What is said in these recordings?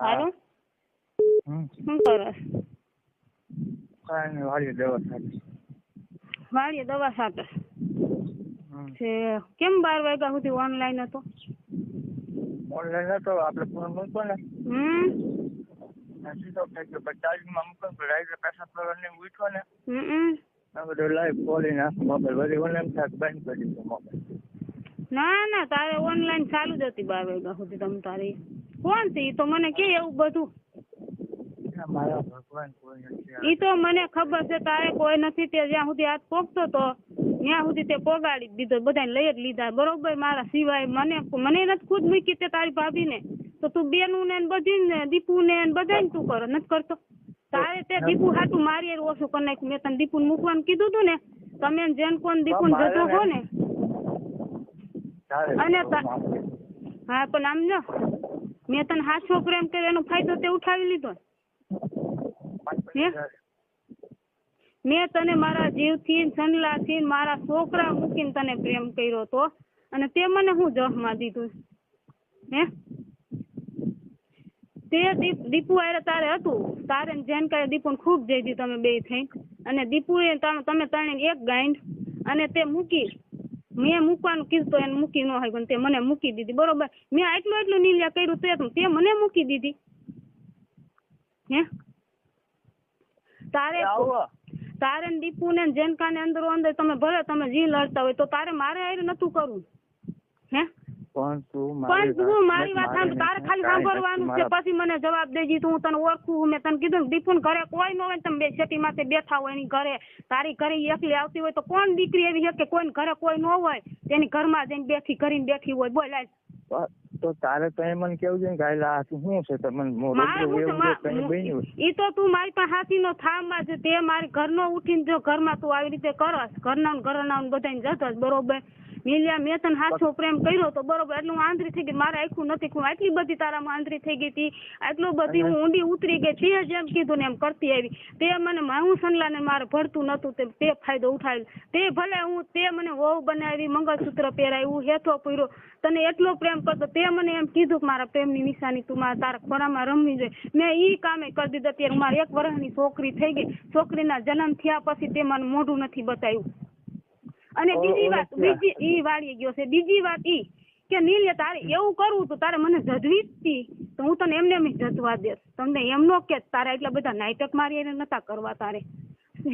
હાલો શું કરો? કાંઈ વાળી દવા થાય વાળીએ દવા સાથે? છે કેમ બાર વાગ્યા સુધી ઓનલાઈન હતો? ઓનલાઈન હતો આપણે ફોન મૂકો ને. હમ. થઈ ગયો પછી ચાર્જિંગમાં મૂકો ને રાઈડર પેસા કરવાની ઉઠો ને હમ આ બધું લાઈવ ખોલી નાખો મોબાઈલ વળી ઓનલાઈન થાય બંધ કરી દીધો મોબાઈલ ના ના તારે ઓનલાઈન ચાલુ જ હતી બાર વાગ્યા સુધી તમે તારી. કોણ છે ઈ તો મને કે એવું બધું. મારા ભગવાન કોઈ નથી ઈ તો મને ખબર છે તારે કોઈ નથી તે જ્યાં સુધી હાથ પોગતો તો ત્યાં સુધી તે પોગાડી દીધો બધાને લઈ જ લીધા. બરોબર મારા સિવાય મને મને નથી ખુદ મૂકી તે તારી ભાભીને. તો તું બેનું ને બધી ને દીપુ ને બધાને તું કરો નથી કરતો. તારે તે દીપુ હાટું મારી ઓછું કરી નાખ્યું મેં તને દીપુ મૂકવાનું કીધું તું ને તમે જેન કોણ દીપુ જતો હો ને. અને તા- હા પણ આમ જો. મેં તને હાચો પ્રેમ કર્યો, એનો ફાયદો તે ઉઠાવી લીધો? મેં તને મારા જીવથી સનલાથી મારા છોકરા મૂકીને તને પ્રેમ કર્યો તો, અને તે મને હું જહમાં દીધું? હે? તે દીપ- દીપુ હારે તારે હતું. તારે જેન જેનકાએ દીપુને ખૂબ જઈ દીધું તમે બે થઈ. અને દીપુએ એ તમે ત્રણે એક ગાંઠ અને તે મૂકી મેં મૂકવાનું કીધું તો એને મૂકી ન હોય પણ તે મને મૂકી દીધી બરોબર? મેં આટલું એટલું નીલ્યા કર્યું તે તે મને મૂકી દીધી. હે? તારે તારે દીપુ ને જેનકા ને અંદરો અંદર તમે ભલે તમે જી લડતા હોય તો તારે મારે હારે નતું કરવું. હે? પણ તું પણ તું મારી વાત સાંભળ તારે ખાલી સાંભળવાનું છે પછી મને જવાબ દેજી તું હું તને ઓળખું મેં તને કીધું ને ઘરે કોઈ ન હોય ને તમે બે શેટી માથે બેઠા હોય એની ઘરે તારી ઘરે એકલી આવતી હોય તો કોણ દીકરી એવી છે કે કોઈ ઘરે કોઈ ન હોય તેની ઘરમાં જઈને બેઠી કરીને બેઠી હોય બોલ આજ. તો તારે તો એમ મને કેવું છે ને કે આયલા આ શું છે? તો મને મો- મારે રોટલું હું એવું છે કંઈ બન્યું ઈ તો તું મારી પાસે હાથીનો થામાં છે તે મારી ઘરનો ઉઠીને જો ઘરમાં તું આવી રીતે કરસ ઘરના ને ઘરના બધાને જતો બરોબર? મિલિયા મેં તને હાથો પ્રેમ કર્યો તો બરોબર એટલે હું આંધળી થઈ ગઈ મારે આખું નથી હું આટલી બધી તારામાં આંધળી થઈ ગઈ હતી આટલું બધી હું ઊંડી ઉતરી ગઈ તે જેમ કીધું ને એમ કરતી આવી. તે મને હું સનલાને મારે ભરતું નતું તે તે ફાયદો ઉઠાવેલ તે ભલે હું તે મને વહુ બનાવી મંગળસૂત્ર પહેરાવ્યું હેથો પૂર્યો તને એટલો પ્રેમ કરતો તે મને એમ કીધું કે મારા પ્રેમની નિશાની તું મારા તારા ખોરામાં રમવી જોઈએ. મેં ઈ કામે કરી દીધું અત્યારે મારી એક વર્ષની છોકરી થઈ ગઈ. છોકરીના જન્મ થયા પછી તે મને મોઢું નથી બતાવ્યું. અને બીજી વાત બીજી ઈ વાળી ગયો છે. બીજી વાત ઈ કે નીલે તારે એવું કરવું તો તારે મને જજવી હતી તો હું તને એમને એમ જજવા દેત તમને એમ નો કે તારે એટલા બધા નાટક મારી એને નતા કરવા તારે.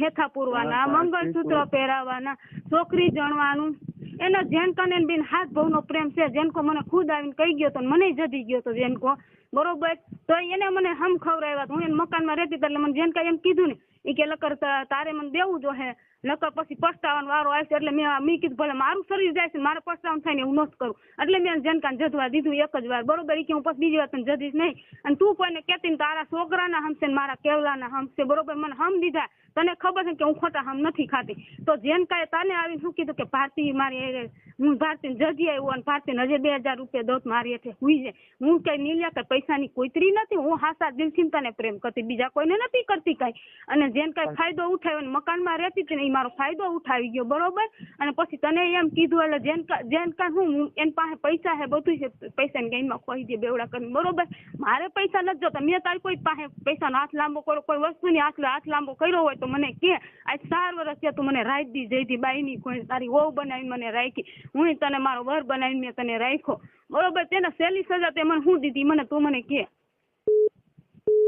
હેથા પૂરવાના મંગળસૂત્ર પહેરાવાના છોકરી જણવાનું. એનો જેનકો ને બેન હાથ ભાવનો પ્રેમ છે. જેનકો મને ખુદ આવીને કહી ગયો તો મને જડી ગયો તો જેનકો. બરોબર? તો એને મને હમ ખવડાવ્યા હું એને મકાનમાં રહેતી હતી એટલે મને જેનકા એમ કીધું ને એ કે, લકર તારે મને દેવું જો હે. નકર પછી પસ્તાવાનો વારો આવશે એટલે મેં મેં કીધું, ભલે મારું શરીર જાય છે મારે પસ્તાવાનું થાય ને હું નથી કરું. એટલે મેં જેનકાને જજવા દીધું એક જ વાર. બરોબર એ કે, હું પછી બીજી વાર તને જજીશ નહીં. અને તું કોઈને કહેતી ને તારા છોકરાના હમશે ને મારા કેવલાના હમશે બરોબર, મને હમ દીધા. તને ખબર છે કે હું ખોટા હમ નથી ખાતી. તો જેનકાએ તને આવીને શું કીધું કે, ભારતી મારી હું ભારતી જજી આવ્યો અને ભારતી હજી બે હજાર રૂપિયા દોત મારી એટલે હુઈ જાય. હું કઈ નીલ્યા કે પૈસાની કોઈતરી નથી હું હાસા દિલથી તને પ્રેમ કરતી બીજા કોઈને નથી કરતી કાંઈ. અને જેને કાંઈ ફાયદો ઉઠાવ્યો ને મકાનમાં રહેતી હતી ને એ મારો ફાયદો ઉઠાવી ગયો બરોબર? અને પછી તને એમ કીધું એટલે જેન જેન કાંઈ હું એની પાસે પૈસા હે બધું છે પૈસા ને ગાઈમાં ખોઈ દે બેવડા કરીને બરોબર? મારે પૈસા નથી જોતા મેં તારી કોઈ પાસે પૈસાનો હાથ લાંબો કરો કોઈ વસ્તુની હાથ હાથ લાંબો કર્યો હોય તો મને કે આજ ચાર વર્ષ થયા તું મને રાખ દી જઈતી બાઈની કોઈ તારી વહુ બનાવીને મને રાખી. હું તને મારો વર બનાવીને મેં તને રાખ્યો. બરોબર? તેને સહેલી સજા તે મને શું દીધી મને તું મને કે.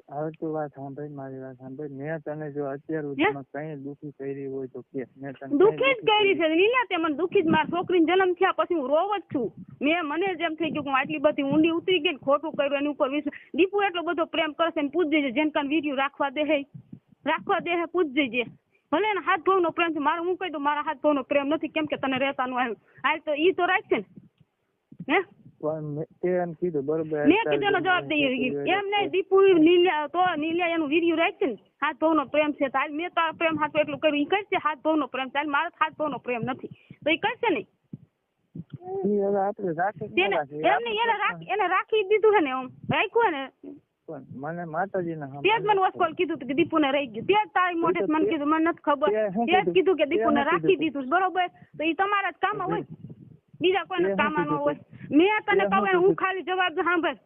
હવે તું વાત સાંભળ મારી વાત સાંભળ. મેં તને જો અત્યાર? સુધીમાં કઈ દુખી કરી હોય તો કે મેં તને દુખી જ કરી છે. લીલા તે મને દુખી જ મારા છોકરીને જન્મ થયા પછી હું રોવ જ છું. મેં મને જ એમ થઈ ગયું કે હું આટલી બધી ઊંડી ઉતરી ગઈ ને ખોટું કર્યું એની ઉપર વિશ્વ દીપુ એટલો બધો પ્રેમ કરશે ને પૂછ જજે જેન કાન વીડિયો રાખવા દે હે. રાખવા દે હે પૂછ જજે ભલે ને હાથ ભાવનો પ્રેમ છે મારે હું કહી દઉં મારા હાથ ભાવનો પ્રેમ નથી કેમ કે તને રહેતાનું આવ્યું. હાલ તો ઈ તો રાખશે ને. હે? કીધું બરોબર. મેં કીધું જવાબ દઈ એમ નહીં દીપુ નીલ્યા તો નીલ્યા એનું વીડિયો રાખશે ને હાથ પ્રેમ છે તાલ મેં તારા પ્રેમ હાથ એટલું કર્યું ઈ કરશે હાથ ભાવનો પ્રેમ ચાલ. મારો હાથ પ્રેમ નથી. તો કરશે નહીં તેને ના ને ને? રહી ગયું મને નથી ખબર. તે જ કીધું? કીધું કે દીપુ ને રાખી દીધું બરોબર? તો એ તમારા જ કામ હોય. બીજા કોઈને કામ ન? હોય. મેં તને કહું હું ખાલી જવાબ સાંભળ.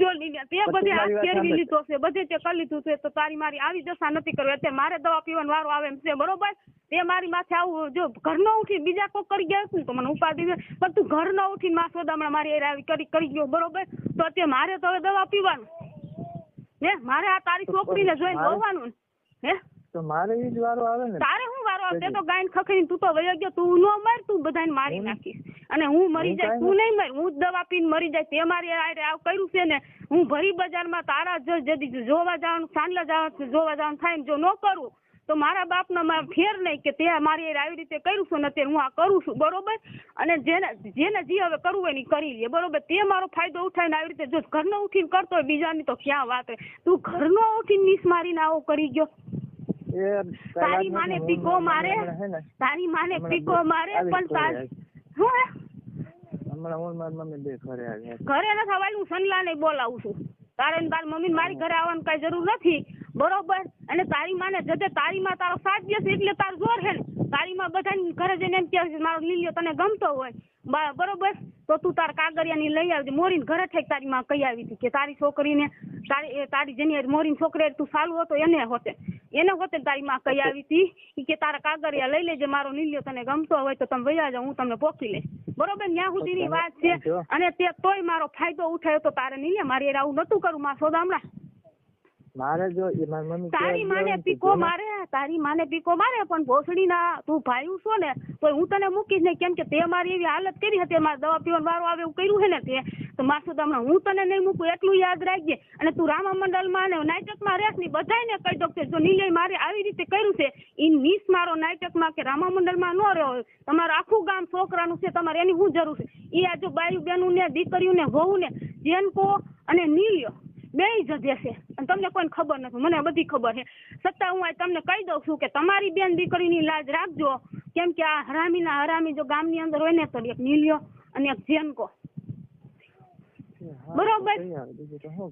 જો તે બધે હાથ ફેરવી લીધો છે બધે તે કરી લીધું છે તો તારી મારી આવી દશા નથી કરવી. અત્યારે મારે દવા પીવાનો વારો આવે એમ છે બરોબર? તે મારી માથે આવું જો ઘર ન ઉઠી બીજા કોઈ કરી ગયા હશે તો મને ઉપાધિ છે. પણ તું ઘર ન ઉઠીને માં સોદામણા મારી આવી કરી કરી ગયો બરોબર? તો અત્યારે મારે તો હવે દવા પીવાનું. હે મારે આ તારી છોકરીને જોઈને જોવાનું ને હે? તો મારે જ વારો આવે ને. તારે હું વારો આવે? તે તો ગાયન ખખડીને તું તો વયો ગયો તું ન મર તું બધાને મારી નાખીશ. અને હું મરી જાય તું નહીં મર હું જ દવા પીને મરી જાય તે મારી આરે આવ કર્યું છે ને હું ભરી બજારમાં તારા જ જદી જોવા જવાનું સાંજલા જવાનું જોવા જવાનું થાય ને જો ન કરું તો મારા બાપનો માં ફેર નહીં કે તે મારી આવી રીતે કર્યું છું ને હું આ કરું છું બરોબર? અને જેને જેને જે હવે કરવું હોય ને કરી લે બરોબર? તે મારો ફાયદો ઉઠાવીને આવી રીતે જો ઘરનો ઉઠીને કરતો હોય બીજાની તો ક્યાં વાત હોય? તું ઘરનો ઉઠીને નીસ મારીને આવો કરી ગયો. તારી માને પીકો મારે તારી માને પીકો મારે પણ તાર? હમણાં હું મારી મમ્મી બે ઘરે આવ્યા ઘરે ન થવાય હું સનલાને બોલાવું છું. તારે ને તારી મમ્મી મારી ઘરે આવવાની કઈ જરૂર નથી. બરોબર? અને તારી માને જતે તારી માં તારો સાથ દેશે એટલે તાર જોર હે ને. તારી માં બધાને ઘરે જઈને એમ કે મારો લીલ્યો તને ગમતો હોય. બરોબર? તો તું તાર કાગરિયાની લઈ આવજે. મોરીને ઘરે ઠેક તારી માં કહી આવી હતી કે તારી છોકરીને તારી તારી જેની મોરીની છોકરી તું સારું હતો એને હોતે. એને ગોતે તારી માં કહી આવી હતી? કે તારા કાગળિયા લઈ લેજે મારો નીલ્યો તને ગમતો હોય તો તમે વૈયા જાઓ હું તમને પોકી લઈશ. બરોબર? ત્યાં સુધીની વાત છે. અને તે તોય મારો ફાયદો ઉઠાયો તો તારે નીલે મારી આવું નતું કરું માં સોદામડા મારે જો મારી મમ્મી તારી માને પીકો મારે તારી માને પીકો મારે પણ ભોસડી ના તું ભાઈ છો ને તો હું તને મૂકીશ ને કેમ કે તે મારી એવી હાલત કરી હતી મારે દવા પીવાનો વારો આવે એવું કર્યું છે ને તે. તો માસુદ હમણાં હું તને નહીં મૂકું એટલું યાદ રાખજે. અને તું રામા મંડળમાં ને નાટકમાં રહેશની બધાયને કહી દો કે જો નિલય મારે આવી રીતે કર્યું છે ઈ નીસ મારો નાટકમાં કે રામા મંડળમાં ન રહ્યો તમારું આખું ગામ છોકરાનું છે તમારે એની શું જરૂર છે? ઈ આ જો બાયું બેનું ને દીકરીયું ને વહુ ને જેનકો અને નીલ્યો. બે જ દેશે અને તમને કોઈને ખબર નથી. મને બધી ખબર છે. છતાં હું તમને કહી દઉં છું કે તમારી બેન દીકરીની લાજ રાખજો. કેમ કે આ હરામીના હરામી જો ગામની અંદર હોય ને તો એક નીલ્યો અને એક જેનકો. બરોબર.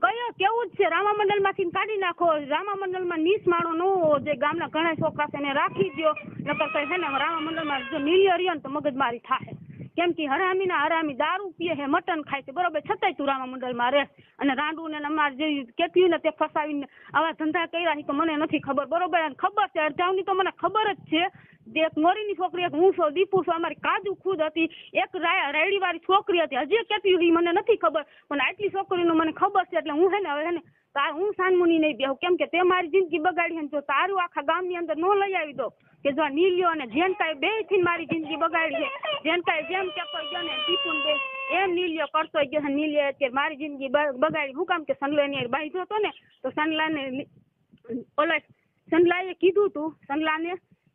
કયો? કેવું જ છે? રામા મંડળમાંથી કાઢી નાખો. રામા મંડળમાં નીસ માળો ન હોવો જે ગામના ઘણા છોકરા છે એને રાખી દો નકર કઈ છે ને રામા મંડળમાં જો નીલ્યો રહ્યો ને તો મગજમારી થાય. કેમ કે હરામી ના હરામી દારૂ પીએ હે, મટન ખાય છે. બરોબર? છતાંય તું રામા મંડળમાં રહે. અને રાંડુ ને અમારે જે કેટલી ને તે ફસાવીને આવા ધંધા કર્યા તો મને નથી ખબર. બરોબર? અને ખબર છે અરજાવની તો મને ખબર જ છે. જે એક મોરીની છોકરી, એક હું છું, દીપુ છું, અમારી કાજુ ખુદ હતી. એક રાયડી વાળી છોકરી હતી. હજી કેટલી હતી મને નથી ખબર. પણ આટલી છોકરીનું મને ખબર છે, એટલે હું હે ને, હવે હે ને હું સાનમુની નહીં બેહું. કેમ કે તે મારી જિંદગી બગાડી હે ને જો તારું આખા ગામની અંદર નો લઈ આવી દો, કે જો નીલ્યો અને જેનકાએ બેથી મારી જિંદગી બગાડી છે, જેનકાએ જેમ કેતો ગયો ને દીપુન બે એમ નીલ્યો કરતો ગયો નીલિયો અત્યારે મારી જિંદગી બગાડી. હું કામ કે સનલો એની હારે બાંધ્યો હતો ને, તો સનલાને ઓલા સનલાએ કીધું તું સનલાને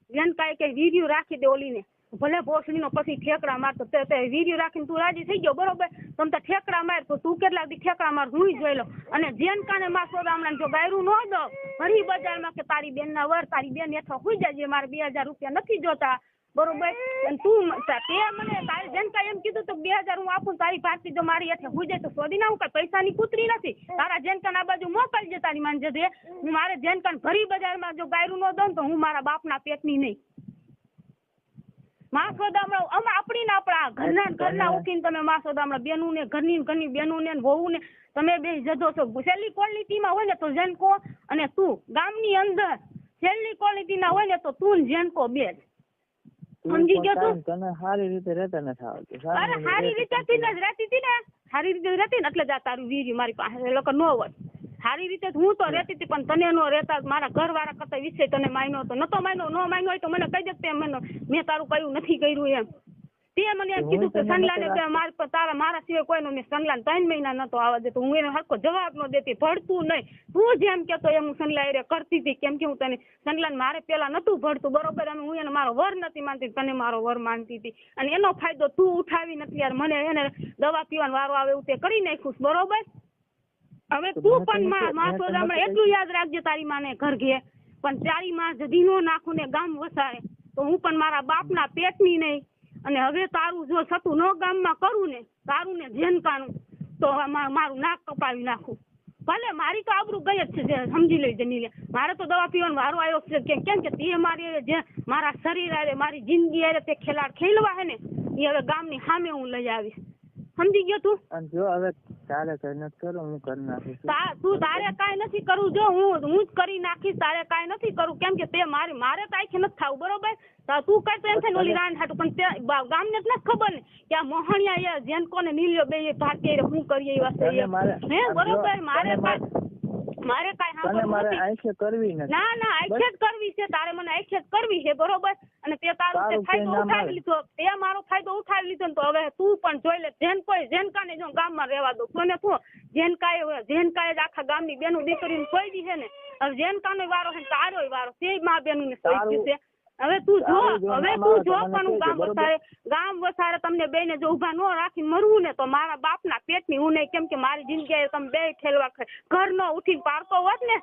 જેનકાએ કે વીડિયો રાખી દે ઓલીને. ભલે ભોસડીનો પછી ઠેકડા મારતો, તે તે રાખીને તું રાજી થઈ ગયો, બરોબર? તમ ઠેકડા માર, તો તું કેટલા દી ઠેકડા માર હું જોઈ લો અને જેન કાને માં સોદામણા જો ગાયરું ન દો ફરી બજારમાં કે તારી બેન ના વર, તારી બેન હેઠો હોઈ જાય મારે બે હજાર રૂપિયા નથી જોતા. બરોબર? અને તું તે મને તારી કાંઈ એમ કીધું તો બે હજાર હું આપું તારી પાર્ટી જો મારી હેઠે હું જાય તો સોદી ના હું કઈ પૈસાની કૂતરી નથી. તારા જેન કાન આ બાજુ મોકલજે તારી માન જજે હું મારે જેન કાન ભરી બજારમાં જો ગાયરું ન દઉં તો હું મારા બાપના પેટની નહીં. માં સોદામણા અમે આપણી ને આપણા ઘરના ઘરના ઉઠીને તમે માં સોદામણા બેનું ને ઘરની ઘરની બેનું ને વહુ ને તમે બે જજો છો. છેલ્લી ક્વોલિટીમાં હોય ને તો જેનકો અને તું. ગામની અંદર છેલ્લી ક્વોલિટીના હોય ને તો તું ને જેનકો બે. સમજી ગયો તું? તને સારી રીતે રહેતા નથી આવડતું અરે સારી રીતે જ રહેતી હતી ને. સારી રીતે રહેતી ને એટલે જ આ તારું વીર્ય મારી પાસે લોકો ન હોય. સારી રીતે હું તો રહેતી હતી પણ તને નો રહેતા મારા ઘર વાળા કરતા વિશે તને માન્યો તો નતો માન્યો નો માન્યો હોય તો મને કહી દે તે મને મેં તારું કયું નથી કર્યું એમ. તે મને એમ કીધું કે તને સનલાને કે માર પર તારા મારા સિવાય કોઈનો મેં સનલાન ત્રણ મહિના નતો આવવા દેતો. હું એને હરકો જવાબ ન દેતી ભળતું નહીં. તું જેમ કેતો એમ હું સનલા એરે કરતી હતી. કેમ કે હું તને સનલાન મારે પેલા નતું ભળતું બરોબર અને હું એને મારો વર નથી માનતી તને મારો વર માનતી હતી. અને એનો ફાયદો તું ઉઠાવી નથી યાર. મને એને દવા પીવાનો વારો આવે એવું તે કરી નાખ્યું બરોબર? હવે તું પણ માં સોદામણા એટલું યાદ રાખજે તારી માને ઘર ઘે પણ તારી માં જદી નો નાખું ને ગામ વસાય તો હું પણ મારા બાપના પેટની નહીં. અને હવે તારું જો સતું નો ગામમાં કરું ને તારું ને જેનકાનું તો મારું નાક કપાવી નાખું. ભલે મારી તો આબરૂ ગઈ જ છે સમજી લઈ જનીલે મારે તો દવા પીવાનો વારો આવ્યો છે કે કેમ કે તે મારી જે મારા શરીર આવે મારી જિંદગી આવે તે ખેલાડ ખેલવા હે ને એ હવે ગામની સામે હું લઈ આવીશ. સમજી ગયો તું? અને જો હવે તારે કઈ નથી કરવું હું કરી નાખીશ તું તારે કાંઈ નથી કરવું જો હું હું જ કરી નાખીશ તારે કાંઈ નથી કરવું કેમ કે તે મારી મારે કાંઈ નથી થવું બરોબર? તો તું કઈ તો એમ થાય ઓલી રાન હાટું. પણ તે ને ગામને જ નથી ખબર ને કે આ મોહણિયા એ કોને નીલ્યો બે ભાગ્ય હું કરીએ એ. મારે હે બરોબર? મારે મારે- કાંઈ મારે સાંભળવું નથી. કરવી નથી. ના ના આખે કરવી છે. તારે મને આખે કરવી છે બરોબર? અને તે તારો તે ફાયદો કઈ ના ઉઠાવી. લીધો. તે મારો ફાયદો ઉઠાવી લીધો ને તો હવે તું પણ જોઈ લે જેન કોઈ જેનકાને જો ગામમાં રહેવા દો. કોને તું જેનકાએ જેન જેનકાએ જ આખા ગામની બેનું દીકરીને કોઈ દી છે ને. હવે જેનકાનો વારો છે ને તારોય વારો. તે મા બેનું ને સોઈ છે. હવે તું જો હવે તું જો પણ હું ગામ વસારે ગામ વસારે તમને બેને જો ઊભા ન રાખી મરવું ને તો મારા બાપના પેટની હું નહીં કેમ કે મારી જિંદગી તમે બે ઠેલવા ઘર નો ઉઠીને પારકો હોત ને